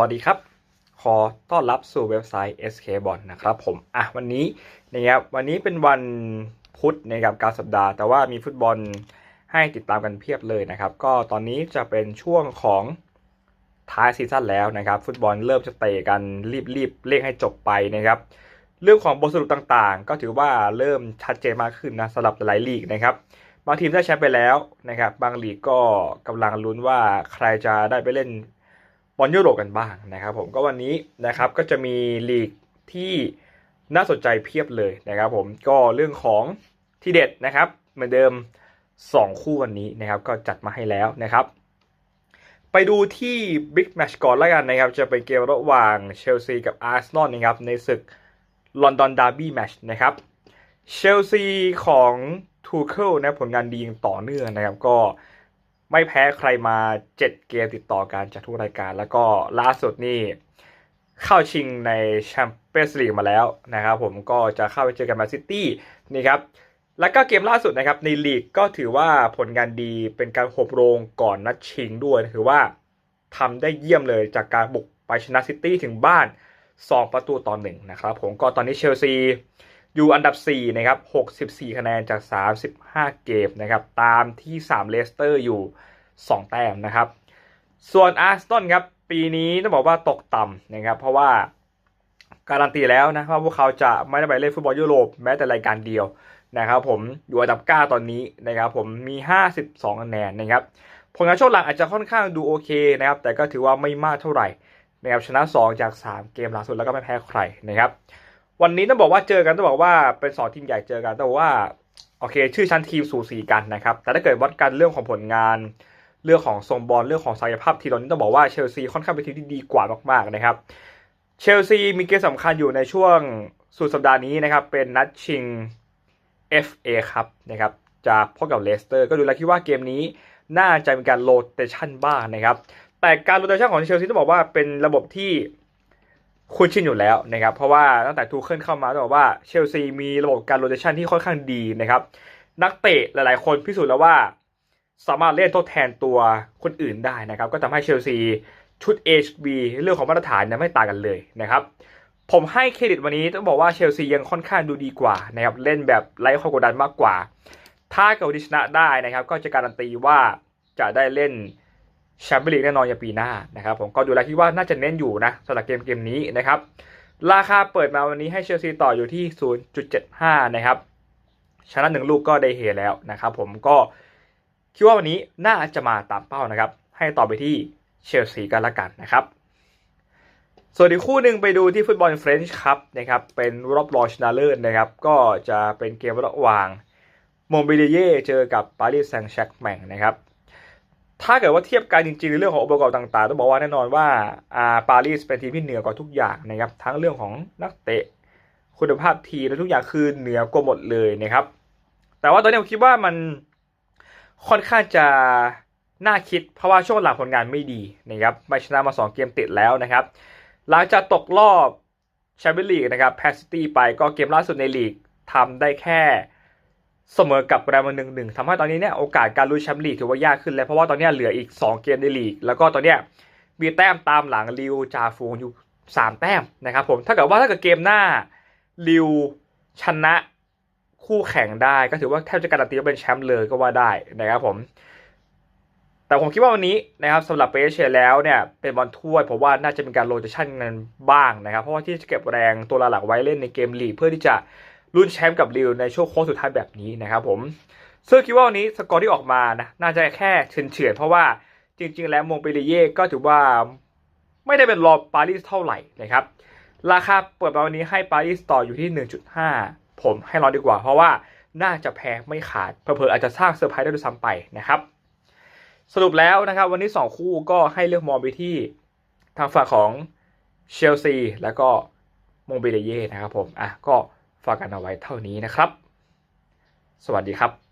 วัสดีครับ ขอต้อนรับสู่เว็บไซต์ SK b o n นะครับผม อะวันนี้นะครับวันนี้เป็นวันพุธนะครับกลารสัปดาห์ แต่ว่ามีฟุตบอลให้ติดตามกันเพียบเลยนะครับ ก็ตอนนี้จะเป็นช่วงของท้ายซีซั่นแล้วนะครับ ฟุตบอลเริ่มจะเตะกันรีบๆเร่งให้จบไปนะครับ เรื่องของบทสรุปต่างๆ ก็ถือว่าเริ่มชัดเจนมากขึ้นนะสำหรับหลายลีกนะครับบางทีมได้แชมป์ไปแล้วนะครับ บางลีกก็กำลังลุ้นว่าใครจะได้ไปเล่น บอลยุโรปกันบ้างนะครับผมก็วันนี้นะครับก็จะมีลีกที่น่าสนใจเพียบเลยนะครับผมก็เรื่องของที่เด็ดนะครับ เหมือนเดิม 2 คู่วันนี้นะครับก็จัดมาให้แล้วนะครับ ไปดูที่บิ๊กแมชก่อนแล้วกันนะครับ จะเป็นเกมระหว่างเชลซีกับอาร์เซนอลนะครับในศึกลอนดอนดาร์บี้แมชนะครับเชลซีของทูเคิลนะผลงานดีอย่างต่อเนื่องนะครับ ก็ ไม่แพ้ใครมา 7 เกมติดต่อกันจากทุกรายการ แล้วก็ล่าสุดนี่เข้าชิงในแชมเปี้ยนส์ลีกมาแล้วนะครับผมก็จะเข้าไปเจอกับแมนซิตี้นี่ครับแล้วก็เกมล่าสุดนะครับในลีกก็ถือว่าผลงานดีเป็นการหบโรงก่อนนัดชิงด้วยถือว่าทำได้เยี่ยมเลยจากการบุกไปชนะซิตี้ถึงบ้าน 2 ประตูต่อหนึ่งนะครับผมก็ตอนนี้เชลซี อยู่อันดับ 4 นะครับ 64 คะแนนจาก 35 เกมนะครับ ตามที่ 3 เลสเตอร์อยู่ 2 แต้มนะครับ ส่วนอาร์สตันครับ ปีนี้ต้องบอกว่าตกต่ำนะครับ เพราะว่าการันตีแล้วนะว่าพวกเขาจะไม่ได้ไปเล่นฟุตบอลยุโรปแม้แต่รายการเดียวนะครับผมอยู่อันดับ 9 ตอนนี้นะครับผมมี 52 คะแนนนะครับผลงานช่วงหลังอาจจะค่อนข้างดูโอเคนะครับแต่ก็ถือว่าไม่มากเท่าไหร่นะครับชนะ 2 จาก 3 เกมล่าสุดแล้วก็ไม่แพ้ใครนะครับ วันนี้ต้องบอกว่าเจอกันต้องบอกว่าเป็นสองทีมใหญ่เจอกันแต่ว่าโอเค ชื่อชั้นทีมสูสีกันนะครับ แต่ถ้าเกิดวัดกันเรื่องของผลงานเรื่องของทรงบอลเรื่องของศักยภาพทีมตอนนี้ต้องบอกว่าเชลซีค่อนข้างเป็นทีมที่ดีกว่ามากๆนะครับเชลซีมีเกมสำคัญอยู่ในช่วงสุดสัปดาห์นี้นะครับ เป็นนัดชิง FA ครับนะครับจะพบกับเลสเตอร์ก็ดูแล้วคิดว่าเกมนี้น่าจะมีการโรเตชันบ้างนะครับ แต่การโรเตชันของเชลซีต้องบอกว่าเป็นระบบที่ คุ้นชินอยู่แล้วนะครับ เพราะว่าตั้งแต่ทูเคิลเข้ามาต้องบอกว่าเชลซีมีระบบการโรเตชันที่ค่อนข้างดีนะครับ นักเตะหลายๆ คนพิสูจน์แล้วว่าสามารถเล่นทดแทนตัวคนอื่นได้นะครับ ก็ทำให้เชลซีชุด A ชุด B เรื่องของมาตรฐานเนี่ยไม่ต่างกันเลยนะครับ ผมให้เครดิตวันนี้ต้องบอกว่าเชลซียังค่อนข้างดูดีกว่านะครับเล่นแบบไร้ความกดดันมากกว่า ถ้าเกิดชนะได้นะครับ ก็จะการันตีว่าจะได้เล่น แชมเปี้ยนลีกแน่นอนในปีหน้านะครับผมก็ดูแล้วคิดว่าน่าจะเน้นอยู่นะสำหรับเกมเกมนี้นะครับราคาเปิดมาวันนี้ให้เชลซีต่ออยู่ที่ 0.75 นะครับชนะหนึ่งลูกก็ได้เฮแล้วนะครับผมก็คิดว่าวันนี้น่าจะมาตามเป้านะครับ ให้ต่อไปที่เชลซีกันละกันนะครับ ส่วนอีกคู่หนึ่งไปดูที่ฟุตบอลเฟรนช์คัพนะครับ เป็นรอบรองชนะเลิศนะครับ ก็จะเป็นเกมระหว่างมงเบลีเย่เจอกับปารีสแซงต์แชร์กแมงนะครับ ถ้าเกิดว่าเทียบกันจริงๆในเรื่องขององค์ประกอบต่างๆ ต้องบอกว่าแน่นอนว่าอ่าปารีสเป็นทีมที่เหนือกว่าทุกอย่างนะครับ ทั้งเรื่องของนักเตะ คุณภาพทีมและทุกอย่างคือเหนือกว่าหมดเลยนะครับ แต่ว่าตอนนี้ผมคิดว่ามันค่อนข้างจะน่าคิดเพราะว่าช่วงหลังผลงานไม่ดีนะครับไม่ชนะมา 2 เกมติดแล้วนะครับ หลังจากตกรอบแชมเปี้ยนลีกนะครับแพสซิตี้ไปก็เกมล่าสุดในลีกทำได้แค่ เสมอกับแรมหนึ่งหนึ่งทำให้ตอนนี้เนี่ยโอกาสการลุ้นแชมป์ลีกถือว่ายากขึ้นแล้วเพราะว่าตอนนี้เหลืออีก 2 เกมในลีก แล้วก็ตอนนี้มีแต้มตามหลังลิวจาฟูงอยู่ 3 แต้มนะครับผมถ้าเกิดว่าถ้าเกิดเกมหน้าลิวชนะคู่แข่งได้ก็ถือว่าแทบจะการันตีว่าเป็นแชมป์เลยก็ว่าได้นะครับผม แต่ผมคิดว่าวันนี้นะครับสำหรับเปเชแล้วเนี่ยเป็นบอลถ้วยผมว่าน่าจะมีการโรเตชันกันบ้างนะครับ เพราะว่าที่จะเก็บแรงตัวหลักไว้เล่นในเกมลีกเพื่อที่จะ ลุ้นแชมป์กับลิวในช่วงโค้งสุดท้ายแบบนี้นะครับผมซึ่งคิดว่าวันนี้สกอร์ที่ออกมานะน่าจะแค่เฉือนเฉือนเพราะว่าจริง ๆ แล้วมงเปเรเย่ก็ถือว่าไม่ได้เป็นรอปารีสเท่าไหร่นะครับ ราคาเปิดมาวันนี้ให้ปารีสต่ออยู่ที่ 1.5 ผมให้รอดีกว่า เพราะว่าน่าจะแพ้ไม่ขาดเผลอๆอาจจะสร้างเซอร์ไพรส์ได้ด้วยซ้ำไปนะครับ สรุปแล้วนะครับ วันนี้ 2 คู่ก็ให้เลือกมองไปที่ทางฝั่งของเชลซีแล้วก็มงเบเลเย่นะครับผมอะก็ ฝากกันเอาไว้เท่านี้นะครับ สวัสดีครับ